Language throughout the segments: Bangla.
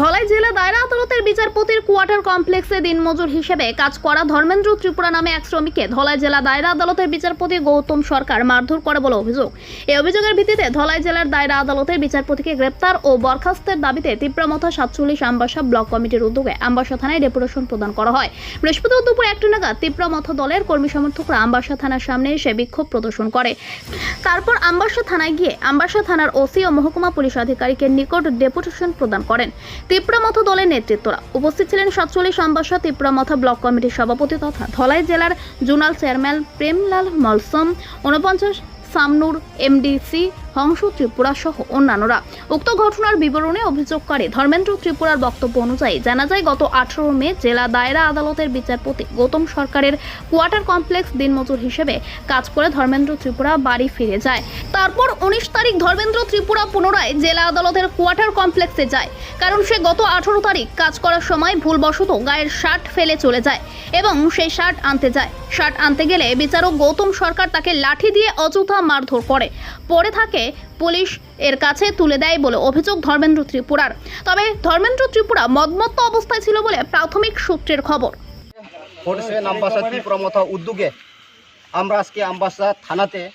ধলাই জেলা দায়রা আদালতের বিচারপতির কোয়ার্টার কমপ্লেক্সে দিনমজুর হিসেবে কাজ করা ধর্মেন্দ্র ত্রিপুরা নামে এক শ্রমিককে ধলাই জেলা দায়রা আদালতের বিচারপতি গৌতম সরকার মারধর করে বলে অভিযোগ। এই অভিযোগের ভিত্তিতে ধলাই জেলার দায়রা আদালতের বিচারপতিকে গ্রেপ্তার ও বরখাস্তের দাবিতে তীব্রমথা সাতচল্লিশ আম্বাসা ব্লক কমিটির উদ্যোগে আম্বাসা থানায় ডেপুটেশন প্রদান করা হয়। বৃহস্পতিবার দুপুর একটা নাগাদ তীব্রমথা দলের কর্মী সমর্থকরা আম্বাসা থানার সামনে এসে বিক্ষোভ প্রদর্শন করে। তারপর আম্বাসা থানায় গিয়ে আম্বাসা থানার ওসি ও মহকুমা পুলিশ আধিকারিকের নিকট ডেপুটেশন প্রদান করেন। তিপ্রামথ দলের নেতৃত্বরা উপস্থিত ছিলেন সাতচল্লিশ আমবাসা মথ ব্লক কমিটির সভাপতি তথা ধলাই জেলার জোনাল চেয়ারম্যান প্রেমলাল মলসম, ঊনপঞ্চাশ সামনুর এমডিসি হংস ত্রিপুরা সহ অন্যান্যরা। উক্ত ঘটনার বিবরণে অভিযোগকারী ধর্মেন্দ্র ত্রিপুরার বক্তব্য অনুযায়ী জানা যায়, গত আঠারো মে জেলা দায়রা আদালতের বিচারপতি গৌতম সরকারের কোয়ার্টার কমপ্লেক্স দিনমজুর হিসেবে কাজ করে ধর্মেন্দ্র ত্রিপুরা বাড়ি ফিরে যায়। তারপর উনিশ তারিখ ধর্মেন্দ্র ত্রিপুরা পুনরায় জেলা আদালতের কোয়ার্টার কমপ্লেক্সে যায়, কারণ সে গত আঠারো তারিখ কাজ করার সময় ভুলবশত গায়ের শার্ট ফেলে চলে যায় এবং সেই শার্ট আনতে যায়। শার্ট আনতে গেলে বিচারক গৌতম সরকার তাকে লাঠি দিয়ে অযথা মারধর করে। পরে থাকে পুলিশ এর কাছে তুলে দেয় বলে অভিযোগ ধর্মেন্দ্র ত্রিপুরার। তবে ধর্মেন্দ্র ত্রিপুরা মদমত্ত অবস্থায় ছিল বলে প্রাথমিক সূত্রের খবর। উদ্যোগে আমরা আজকে আমবাসা থানাতে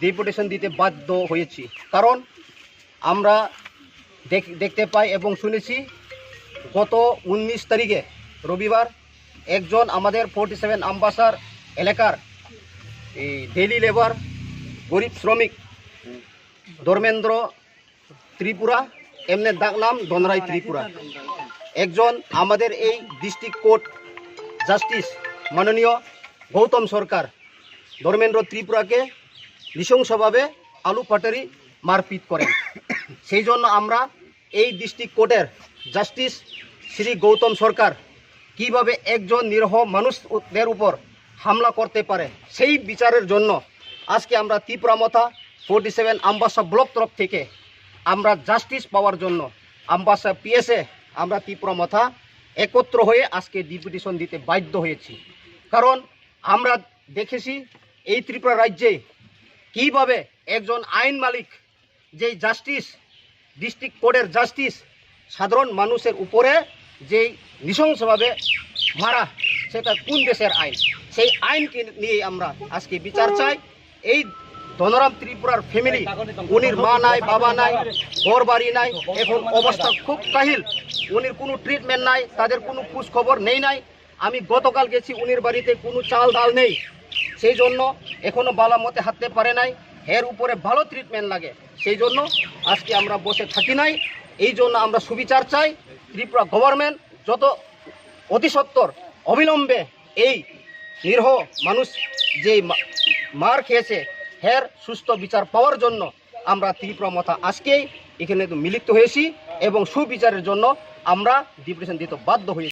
ডেপুটেশন দিতে বাধ্য হয়েছি। কারণ আমরা দেখ- দেখতে পাই এবং শুনেছি গত উনিশ তারিখে রবিবার একজন আমাদের ফোর্টি সেভেন আমবাসার এলাকার, এই ডেলি লেবার গরিব শ্রমিক ধর্মেন্দ্র ত্রিপুরা, এমনি ডাক নাম দনরাই ত্রিপুরা। একজন আমাদের এই ডিস্ট্রিক্ট কোর্ট জাস্টিস মাননীয় গৌতম সরকার। ধর্মেন্দ্র ত্রিপুরাকে নৃশংসভাবে আলু পাটারি মারপিট করেন। সেই জন্য আমরা এই ডিস্ট্রিক্ট কোর্টের জাস্টিস শ্রী গৌতম সরকার কীভাবে একজন নিরহ মানুষদের উপর হামলা করতে পারে, সেই বিচারের জন্য আজকে আমরা ত্রিপুরামথা ফোর্টি সেভেন আম্বাসা ব্লক তরফ থেকে আমরা জাস্টিস পাওয়ার জন্য আম্বাসা পিএসএ আমরা ত্রিপুরা মাথা একত্র হয়ে আজকে ডিপুটেশন দিতে বাধ্য হয়েছি। কারণ আমরা দেখেছি এই ত্রিপুরা রাজ্যে কীভাবে একজন আইন মালিক, যে জাস্টিস ডিস্ট্রিক্ট কোর্টের জাস্টিস সাধারণ মানুষের উপরে যেই নৃশংসভাবে মারা, সেটা কোন দেশের আইন? সেই আইনকে নিয়ে আমরা আজকে বিচার চাই। এই ধনরাম ত্রিপুরার ফ্যামিলি উনির মা নাই, বাবা নাই, ঘর বাড়ি নাই, এখন অবস্থা খুব কাহিল। উনির কোনো ট্রিটমেন্ট নাই, তাদের কোনো খোঁজ খবর নেই নাই। আমি গতকাল গেছি, উনির বাড়িতে কোনো চাল ডাল নেই। সেই জন্য এখনও বালা মতে হাঁটতে পারে নাই। এর উপরে ভালো ট্রিটমেন্ট লাগে। সেই জন্য আজকে আমরা বসে থাকি নাই। এই জন্য আমরা সুবিচার চাই। ত্রিপুরা গভর্নমেন্ট যত অতি সত্বর অবিলম্বে এই নিরহ মানুষ যে মার খেয়েছে হের সুস্থ বিচার পাওয়ার জন্য আমরা ত্রিপুরা মথা আজকেই এখানে মিলিত হয়েছি এবং সুবিচারের জন্য আমরা ডিপ্রেশন দিতে বাধ্য হয়েছি।